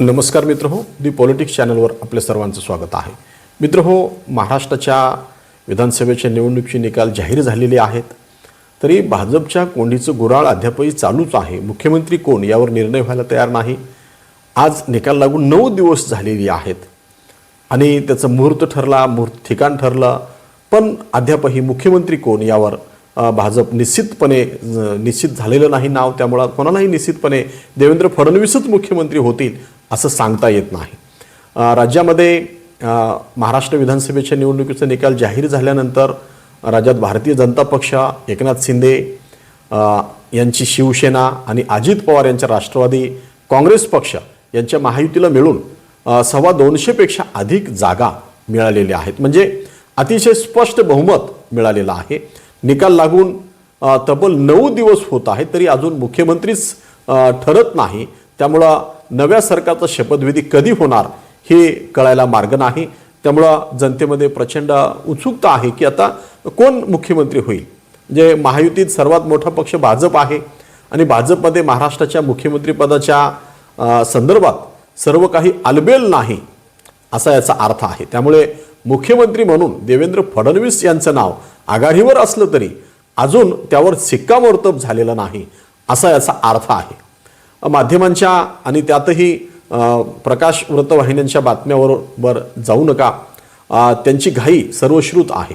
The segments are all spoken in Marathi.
नमस्कार मित्र हो दी पॉलिटिक्स चॅनलवर आपल्या सर्वांचं स्वागत आहे. मित्र हो महाराष्ट्राच्या विधानसभेच्या निवडणुकीचे निकाल जाहीर झालेले आहेत. तरी भाजपच्या कोंडीचं गुराळ अद्यापही चालूच आहे. मुख्यमंत्री कोण यावर निर्णय व्हायला तयार नाही. आज निकाल लागून नऊ दिवस झालेली आहेत. आणि त्याचं मुहूर्त ठरला मुहूर्त ठिकाण ठरलं पण अद्यापही मुख्यमंत्री कोण यावर भाजप निश्चितपणे निश्चित झालेलं नाही नाव. त्यामुळं कोणालाही निश्चितपणे देवेंद्र फडणवीसच मुख्यमंत्री होतील असं सांगता येत नाही. राज्यामध्ये महाराष्ट्र विधानसभेच्या निवडणुकीचा निकाल जाहीर झाल्यानंतर राज्यात भारतीय जनता पक्ष एकनाथ शिंदे यांची शिवसेना आणि अजित पवार यांच्या राष्ट्रवादी काँग्रेस पक्ष यांच्या महायुतीला मिळून सव्वा दोनशेपेक्षा अधिक जागा मिळालेल्या आहेत. म्हणजे अतिशय स्पष्ट बहुमत मिळालेलं आहे. निकाल लागून तब्बल नऊ दिवस होत आहेत तरी अजून मुख्यमंत्रीच ठरत नाही. त्यामुळं नव्या सरकारचा शपथविधी कधी होणार हे कळायला मार्ग नाही. त्यामुळं जनतेमध्ये प्रचंड उत्सुकता आहे की आता कोण मुख्यमंत्री होईल? म्हणजे महायुतीत सर्वात मोठा पक्ष भाजप आहे आणि भाजपमध्ये महाराष्ट्राच्या मुख्यमंत्रीपदाच्या संदर्भात सर्व काही आलबेल नाही असा याचा अर्थ आहे. त्यामुळे मुख्यमंत्री म्हणून देवेंद्र फडणवीस यांचं नाव आघाडीवर असलं तरी अजून त्यावर शिक्कामोर्तब झालेलं नाही असा याचा अर्थ आहे. माध्यमांच्या आणि त्यातही प्रकाश वृत्तवाहिन्यांच्या बातम्यावर जाऊ नका. त्यांची घाई सर्वश्रुत आहे.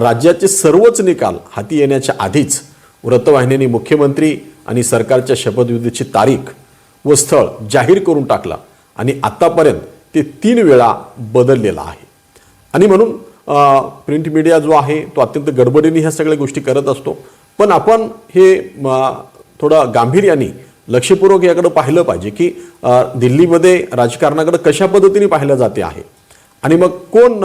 राज्याचे सर्वच निकाल हाती येण्याच्या आधीच वृत्तवाहिन्यांनी मुख्यमंत्री आणि सरकारच्या शपथविधीची तारीख व स्थळ जाहीर करून टाकलं आणि आत्तापर्यंत ते तीन वेळा बदललेला आहे. आणि म्हणून प्रिंट मीडिया जो आहे तो अत्यंत गडबडीने ह्या सगळ्या गोष्टी करत असतो. पण आपण हे थोडं गांभीर्याने लक्षपूर्वक याकडं पाहिलं पाहिजे की दिल्लीमध्ये राजकारणाकडं कशा पद्धतीने पाहिलं जाते आहे? आणि मग कोण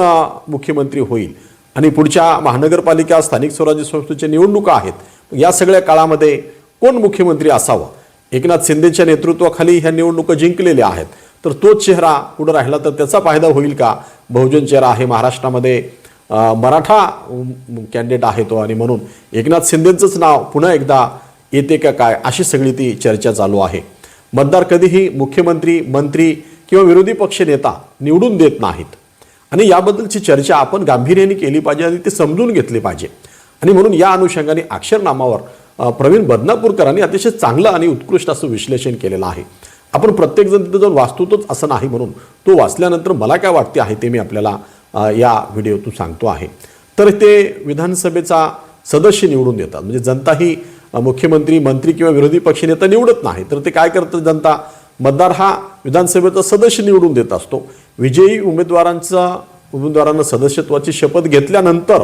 मुख्यमंत्री होईल? आणि पुढच्या महानगरपालिका स्थानिक स्वराज्य संस्थेच्या निवडणुका आहेत या सगळ्या काळामध्ये कोण मुख्यमंत्री असावं? एकनाथ शिंदेच्या नेतृत्वाखाली ह्या निवडणुका जिंकलेल्या आहेत. तर तोच चेहरा पुढे राहिला तर त्याचा फायदा होईल का? बहुजन चेहरा आहे महाराष्ट्रामध्ये. मराठा कॅन्डिडेट आहे तो. आणि म्हणून एकनाथ शिंदेचंच नाव पुन्हा एकदा येते का काय अशी सगळी ती चर्चा चालू आहे. मतदार कधीही मुख्यमंत्री मंत्री किंवा विरोधी पक्ष नेता निवडून देत नाहीत. आणि याबद्दलची चर्चा आपण गांभीर्याने केली पाहिजे आणि ते समजून घेतली पाहिजे. आणि म्हणून या अनुषंगाने अक्षरनामावर प्रवीण बदनापूरकरांनी अतिशय चांगलं आणि उत्कृष्ट असं विश्लेषण केलेलं आहे. आपण प्रत्येकजण तिथं जाऊन वाचतोच असं नाही म्हणून तो वाचल्यानंतर मला काय वाटते आहे ते मी आपल्याला या व्हिडिओतून सांगतो आहे. तर ते विधानसभेचा सदस्य निवडून देतात. म्हणजे जनता ही मुख्यमंत्री मंत्री किंवा विरोधी पक्षनेता निवडत नाही. तर ते काय करतं जनता? मतदार हा विधानसभेचा सदस्य निवडून देत असतो. विजयी उमेदवारांचा उमेदवारांना सदस्यत्वाची शपथ घेतल्यानंतर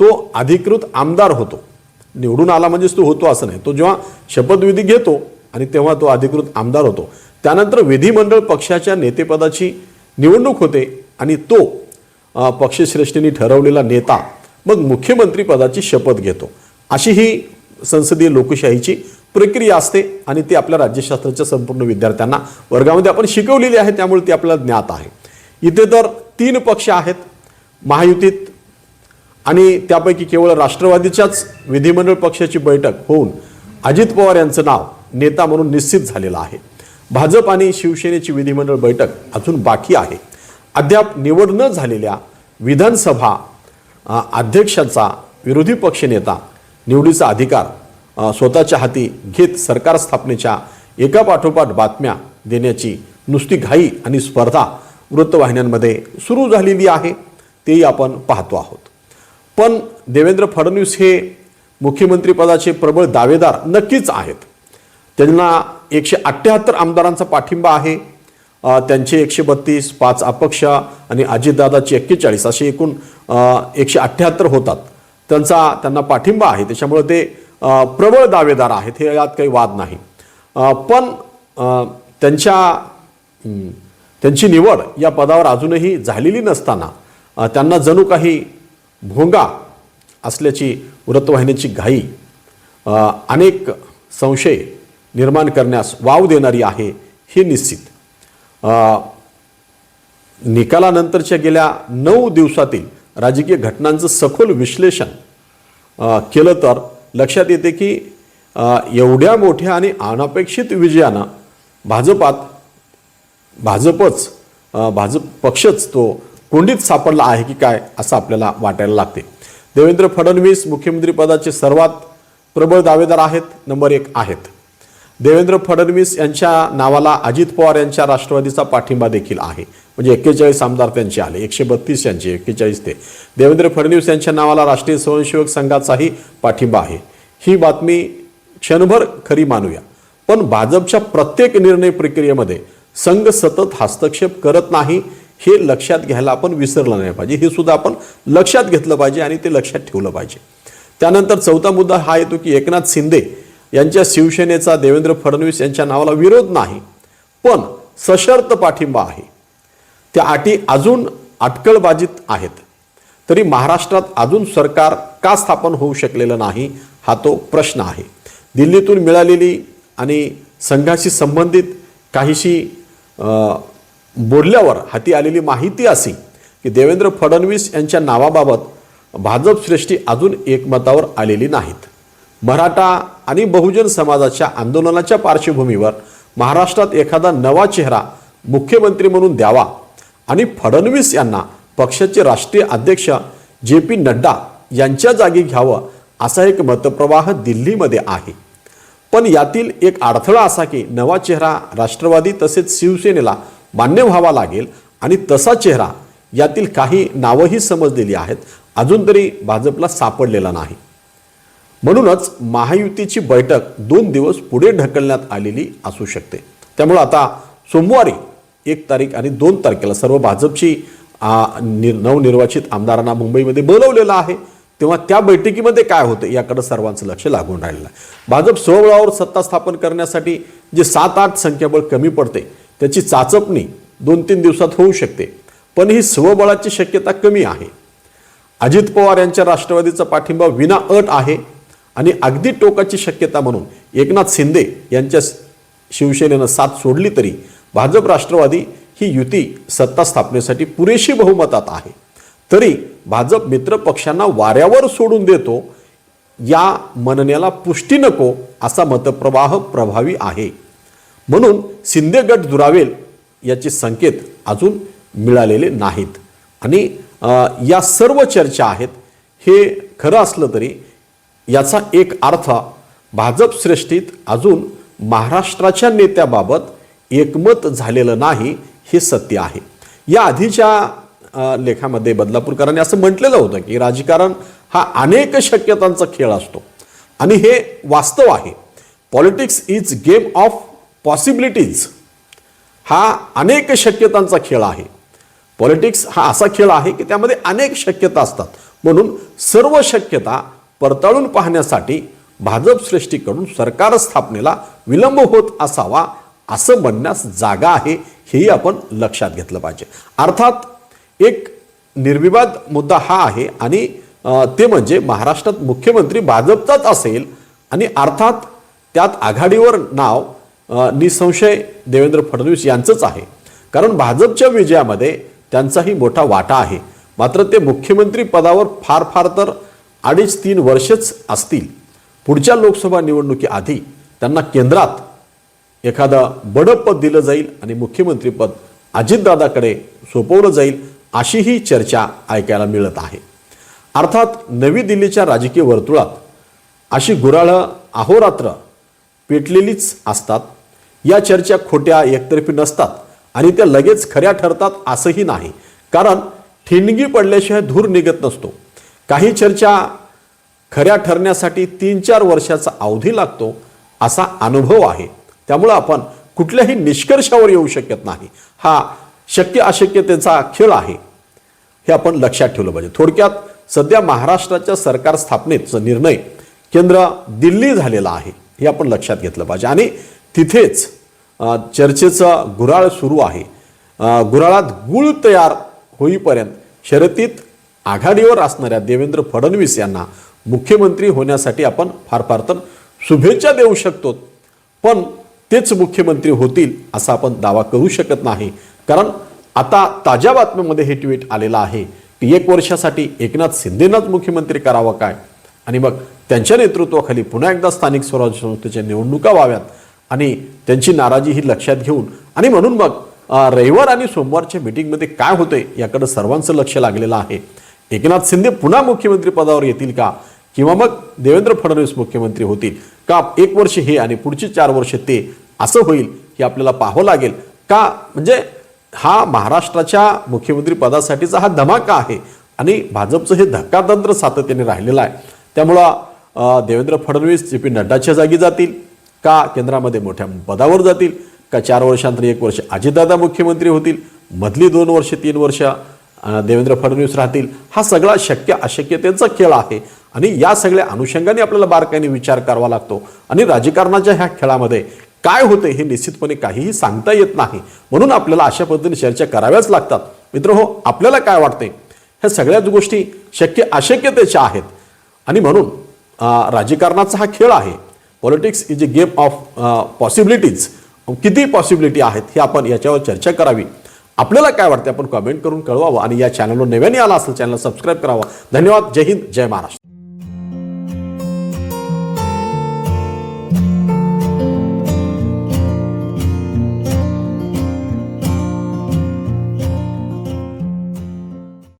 तो अधिकृत आमदार होतो. निवडून आला म्हणजेच तो होतो असं नाही. तो जेव्हा शपथविधी घेतो आणि तेव्हा तो अधिकृत आमदार होतो. त्यानंतर विधिमंडळ पक्षाच्या नेतेपदाची निवडणूक होते आणि तो पक्षश्रेष्ठींनी ठरवलेला नेता मग मुख्यमंत्रीपदाची शपथ घेतो. अशी ही संसदीय लोकशाहीची प्रक्रिया असते आणि ती आपल्या राज्यशास्त्राच्या संपूर्ण विद्यार्थ्यांना वर्गामध्ये आपण शिकवलेली आहे त्यामुळे ती आपल्याला ज्ञात आहे. इथे तर तीन पक्ष आहेत महायुतीत आणि त्यापैकी केवळ राष्ट्रवादीच्याच विधिमंडळ पक्षाची बैठक होऊन अजित पवार यांचं नाव नेता म्हणून निश्चित झालेलं आहे. भाजप आणि शिवसेनेची विधिमंडळ बैठक अजून बाकी आहे. अद्याप निवड न झालेल्या विधानसभा अध्यक्षांचा विरोधी पक्षनेता निवडीचा अधिकार स्वतःच्या हाती घेत सरकार स्थापनेच्या एका पाठोपाठ बातम्या देण्याची नुसती घाई आणि स्पर्धा वृत्तवाहिन्यांमध्ये सुरू झालेली आहे तेही आपण पाहतो आहोत. पण देवेंद्र फडणवीस हे मुख्यमंत्रीपदाचे प्रबळ दावेदार नक्कीच आहेत. त्यांना एकशे अठ्ठ्याहत्तर आमदारांचा पाठिंबा आहे त्यांचे एकशे बत्तीस पाच अपक्ष आणि अजितदादाचे एक्केचाळीस असे एकूण एकशे अठ्ठ्याहत्तर होतात. त्यांचा त्यांना पाठिंबा आहे. त्याच्यामुळे ते प्रबळ दावेदार आहेत. हे यात काही वाद नाही. पण त्यांच्या त्यांची निवड या पदावर अजूनही झालेली नसताना त्यांना जणू काही भोंगा असल्याची वृत्तवाहिनीची घाई अनेक संशय निर्माण करण्यास वाव देणारी आहे हे निश्चित. निकालानंतरच्या गेल्या नऊ दिवसातील राजकीय घटनांचं सखोल विश्लेषण केलं तर लक्षात येते की एवढ्या मोठ्या आणि अनपेक्षित विजयानं भाजपात भाजपच भाजप पक्षच तो कोंडीत सापडला आहे की काय असं आपल्याला वाटायला लागते. देवेंद्र फडणवीस मुख्यमंत्रीपदाचे सर्वात प्रबळ दावेदार आहेत नंबर एक आहेत. देवेंद्र फडणवीस यांच्या नावाला अजित पवार यांच्या राष्ट्रवादीचा पाठिंबा देखील आहे. म्हणजे एक्केचाळीस आमदार त्यांचे आले एकशे बत्तीस यांचे एक्केचाळीस ते. देवेंद्र फडणवीस यांच्या नावाला राष्ट्रीय स्वयंसेवक संघाचाही पाठिंबा आहे. ही बातमी क्षणभर खरी मानूया. पण भाजपच्या प्रत्येक निर्णय प्रक्रियेमध्ये संघ सतत हस्तक्षेप करत नाही हे लक्षात घ्यायला आपण विसरलं नाही पाहिजे. हे सुद्धा आपण लक्षात घेतलं पाहिजे आणि ते लक्षात ठेवलं पाहिजे. त्यानंतर चौथा मुद्दा हा येतो की एकनाथ शिंदे यांच्या शिवसेनेचा देवेंद्र फडणवीस यांच्या नावाला विरोध नाही पण सशर्त पाठिंबा आहे. त्या अटी अजून अटकळबाजीत आहेत. तरी महाराष्ट्रात अजून सरकार का स्थापन होऊ शकलेलं नाही हा तो प्रश्न आहे. दिल्लीतून मिळालेली आणि संघाशी संबंधित काहीशी बोलल्यावर हाती आलेली माहिती अशी की देवेंद्र फडणवीस यांच्या नावाबाबत भाजप श्रेष्ठी अजून एकमतावर आलेली नाहीत. मराठा आणि बहुजन समाजाच्या आंदोलनाच्या पार्श्वभूमीवर महाराष्ट्रात एखादा नवा चेहरा मुख्यमंत्री म्हणून द्यावा आणि फडणवीस यांना पक्षाचे राष्ट्रीय अध्यक्ष जे पी नड्डा यांच्या जागी घ्यावं असा एक मतप्रवाह दिल्लीमध्ये आहे. पण यातील एक अडथळा असा की नवा चेहरा राष्ट्रवादी तसेच शिवसेनेला मान्य व्हावा लागेल आणि तसा चेहरा यातील काही नावंही समजलेली आहेत. अजून तरी भाजपला सापडलेला नाही. म्हणूनच महायुतीची बैठक दोन दिवस पुढे ढकलण्यात आलेली असू शकते. त्यामुळं आता सोमवारी एक तारीख आणि दोन तारखेला सर्व भाजपची निर नवनिर्वाचित आमदारांना मुंबईमध्ये बोलवलेलं आहे. तेव्हा त्या बैठकीमध्ये काय होतं याकडे सर्वांचं लक्ष लागून राहिलेलं आहे. भाजप स्वबळावर सत्ता स्थापन करण्यासाठी जे सात आठ संख्याबळ कमी पडते त्याची चाचपणी दोन तीन दिवसात होऊ शकते. पण ही स्वबळाची शक्यता कमी आहे. अजित पवार यांच्या राष्ट्रवादीचा पाठिंबा विना अट आहे. आणि अगदी टोकाची शक्यता म्हणून एकनाथ शिंदे यांच्या शिवसेनेनं साथ सोडली तरी भाजप राष्ट्रवादी ही युती सत्ता स्थापनेसाठी पुरेशी बहुमतात आहे. तरी भाजप मित्र पक्षांना वाऱ्यावर सोडून देतो या म्हणण्याला पुष्टी नको असा मतप्रवाह प्रभावी आहे. म्हणून शिंदे गट दुरावेल याचे संकेत अजून मिळालेले नाहीत. आणि या सर्व चर्चा आहेत हे खरं असलं तरी याचा एक अर्थ भाजप श्रेष्ठीत अजून महाराष्ट्राच्या नेत्याबाबत एकमत झालेलं नाही हे सत्य आहे. या आधीच्या लेखामध्ये बदलापूरकरांनी असं म्हटलेलं होतं की राजकारण हा अनेक शक्यतांचा खेळ असतो. आणि हे वास्तव आहे. Politics is game of possibilities. हा अनेक शक्यतांचा खेळ आहे. पॉलिटिक्स हा असा खेळ आहे की त्यामध्ये अनेक शक्यता असतात. म्हणून सर्व शक्यता पडताळून पाहण्यासाठी भाजप श्रेष्ठीकडून सरकार स्थापनेला विलंब होत असावा असं म्हणण्यास जागा आहे हेही आपण लक्षात घेतलं पाहिजे. अर्थात एक निर्विवाद मुद्दा हा आहे आणि ते म्हणजे महाराष्ट्रात मुख्यमंत्री भाजपचाच असेल आणि अर्थात त्यात आघाडीवर नाव निसंशय देवेंद्र फडणवीस यांचंच आहे. कारण भाजपच्या विजयामध्ये त्यांचाही मोठा वाटा आहे. मात्र ते मुख्यमंत्री पदावर फार फार तर अडीच तीन वर्षच असतील. पुढच्या लोकसभा निवडणुकीआधी त्यांना केंद्रात एखादं बडं पद दिलं जाईल आणि मुख्यमंत्रीपद अजितदादाकडे सोपवलं जाईल अशी ही चर्चा ऐकायला मिळत आहे. अर्थात नवी दिल्लीच्या राजकीय वर्तुळात अशी गुराळं अहोरात्र पेटलेलीच असतात. या चर्चा खोट्या एकतर्फी नसतात आणि त्या लगेच खऱ्या ठरतात असंही नाही. कारण ठिणगी पडल्याशिवाय धूर निघत नसतो. काही चर्चा खऱ्या ठरण्यासाठी तीन चार वर्षाचा अवधी लागतो असा अनुभव आहे. त्यामुळं आपण कुठल्याही निष्कर्षावर येऊ शकत नाही. हा शक्य अशक्यतेचा खेळ आहे. हे आपण लक्षात ठेवलं पाहिजे. थोडक्यात सध्या महाराष्ट्राच्या सरकार स्थापनेचा निर्णय केंद्र दिल्ली झालेला आहे. हे आपण लक्षात घेतलं पाहिजे. आणि तिथेच चर्चेचं गुराळ सुरू आहे. गुराळात गुळ तयार होईपर्यंत शर्यतीत आघाडीवर असणाऱ्या देवेंद्र फडणवीस यांना मुख्यमंत्री होण्यासाठी आपण फार फार तर शुभेच्छा देऊ शकतो. पण तेच मुख्यमंत्री होतील असा आपण दावा करू शकत नाही. कारण आता ताज्या बातम्यामध्ये हे ट्विट आलेलं आहे की एक वर्षासाठी एकनाथ शिंदेनाच मुख्यमंत्री करावं काय? आणि मग त्यांच्या नेतृत्वाखाली पुन्हा एकदा स्थानिक स्वराज्य संस्थेच्या निवडणुका व्हाव्यात आणि त्यांची नाराजी ही लक्षात घेऊन आणि म्हणून मग रविवार आणि सोमवारच्या मिटिंगमध्ये काय होतंय याकडे सर्वांचं लक्ष लागलेलं आहे. एकनाथ शिंदे पुन्हा मुख्यमंत्री पदावर येतील का? किंवा मग देवेंद्र फडणवीस मुख्यमंत्री होतील? का एक वर्ष हे आणि पुढची चार वर्ष ते? असं होईल हे आपल्याला पाहावं लागेल. का? म्हणजे हा महाराष्ट्राच्या मुख्यमंत्री पदासाठीचा हा धमाका आहे आणि भाजपचं हे धक्कातंत्र सातत्याने राहिलेलं आहे. त्यामुळं देवेंद्र फडणवीस जे पी नड्डाच्या जागी जातील का केंद्रामध्ये मोठ्या पदावर जातील? का चार वर्षांतर एक वर्ष अजितदादा मुख्यमंत्री होतील? मधली दोन वर्ष तीन वर्ष? देवेंद्र फडणवीस राहतील हा सगळा शक्य अशक्यतेचा खेळ आहे. आणि या सगळ्या अनुषंगाने आपल्याला बारकाईने विचार करावा लागतो. आणि राजकारणाच्या ह्या खेळामध्ये काय होते हे निश्चितपणे काहीही सांगता येत नाही. म्हणून आपल्याला अशा पद्धतीने चर्चा कराव्याच लागतात. मित्र हो आपल्याला काय वाटते? ह्या सगळ्याच गोष्टी शक्य अशक्यतेच्या आहेत. आणि म्हणून राजकारणाचा हा खेळ आहे. Politics is a game of possibilities किती पॉसिबिलिटी आहेत हे आपण याच्यावर चर्चा करावी. आपल्याला काय वाटते आपण कमेंट करून कळवावं आणि या चॅनलवर नव्याने आला असेल चॅनल सबस्क्राईब करावं. धन्यवाद. जय हिंद. जय महाराष्ट्र.